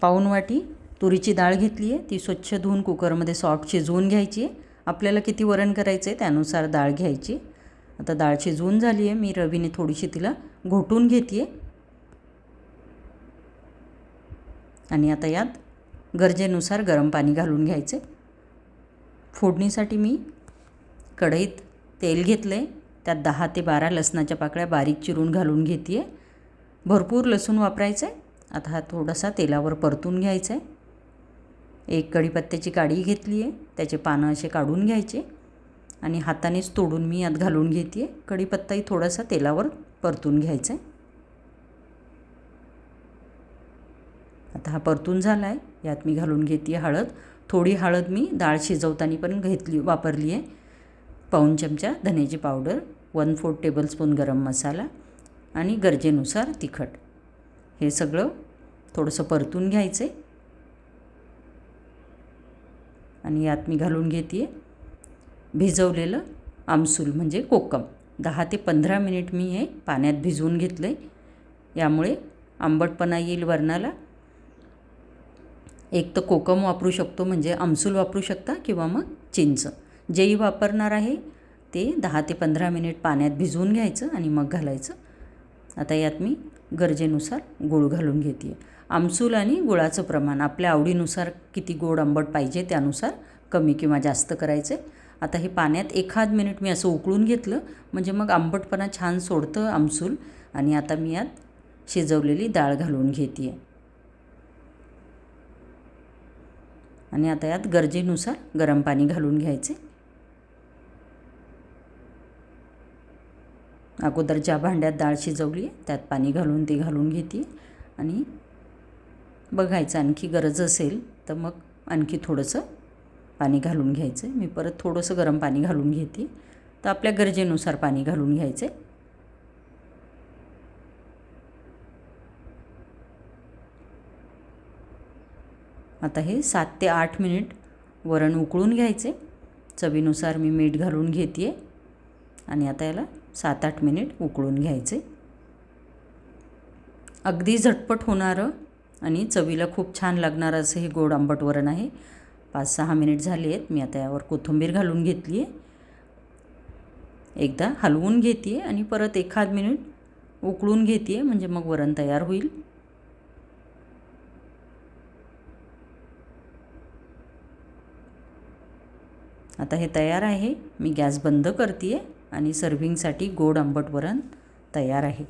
पाऊन वाटी तुरीची डाळ घेतली आहे. ती स्वच्छ धुवून कुकरमध्ये सॉफ्ट शिजवून घ्यायची आहे. आपल्याला किती वरण करायचं आहे त्यानुसार डाळ घ्यायची आता डाळ शिजवून झाली आहे. मी रवीने थोडीशी तिला घोटून घेते आहे. आणि आता यात गरजेनुसार गरम पाणी घालून घ्यायचे. फोडणीसाठी मी कढईत तेल घेतलं आहे त्यात दहा ते बारा लसणाच्या पाकळ्या बारीक चिरून घालून घेते आहे. भरपूर लसूण वापरायचं आहे आता हा थोडासा तेलावर परतून घ्यायचा आहे एक कढीपत्त्याची काडी घेतली आहे त्याचे पानं असे काढून घ्यायचे आणि हातानेच तोडून मी यात घालून घेते आहे कढीपत्ताही थोडासा तेलावर परतून घ्यायचा आहे आता हा परतून झाला आहे यात मी घालून घेते हळद. थोडी हळद मी डाळ शिजवताना पण घेतली वापरली आहे पाऊण चमचा धन्याची पावडर वन फोर्थ टेबलस्पून गरम मसाला आणि गरजेनुसार तिखट. हे सगळं थोडंसं परतून घ्यायचं आहे. आणि यात मी घालून घेते भिजवलेलं आमसूल म्हणजे कोकम. दहा ते पंधरा मिनिट मी हे पाण्यात भिजवून घेतलं आहे यामुळे आंबटपणा येईल वरणाला. एक तर कोकम वापरू शकतो म्हणजे आमसूल वापरू शकता किंवा मग चिंच. जेही वापरणार आहे ते दहा ते पंधरा मिनिट पाण्यात भिजवून घ्यायचं आणि मग घालायचं. आता यात मी गरजेनुसार गूळ घालून घेते. आमसूल आणि गुळाचं प्रमाण. आपल्या आवडीनुसार किती गोड आंबट पाहिजे त्यानुसार कमी किंवा जास्त करायचे. आता हे पाण्यात एखाद मिनिट मी असं उकळून घेतलं म्हणजे मग आंबटपणा छान सोडतं आमसूल आणि आता मी यात शिजवलेली डाळ घालून घेते आहे आणि आता यात गरजेनुसार गरम पाणी घालून घ्यायचे. अगोदर ज्या भांड्यात डाळ शिजवली आहे त्यात पाणी घालून ती घालून घेते आणि बघायचं आणखी गरज असेल तर मग आणखी थोडंसं पाणी घालून घ्यायचं. मी परत थोडंसं गरम पाणी घालून घेते. तर आपल्या गरजेनुसार पाणी घालून घ्यायचे. आता हे सात ते आठ मिनिट वरण उकळून घ्यायचे. चवीनुसार मी मीठ घालून घेते आणि आता याला सात आठ मिनिट उकळून घ्यायचे. अगदी झटपट होणारं आणि चवीला खूप छान लागणारं असं हे गोड आंबट वरण आहे. पाच सहा मिनिट झाले आहेत. मी आता यावर कोथिंबीर घालून घेतली आहे एकदा हलवून घेते आणि परत एखाद मिनिट उकळून घेते म्हणजे मग वरण तयार होईल. आता हे तयार आहे. मी गॅस बंद करते आहे आणि सर्विंगसाठी गोड आंबट वरण तयार आहे.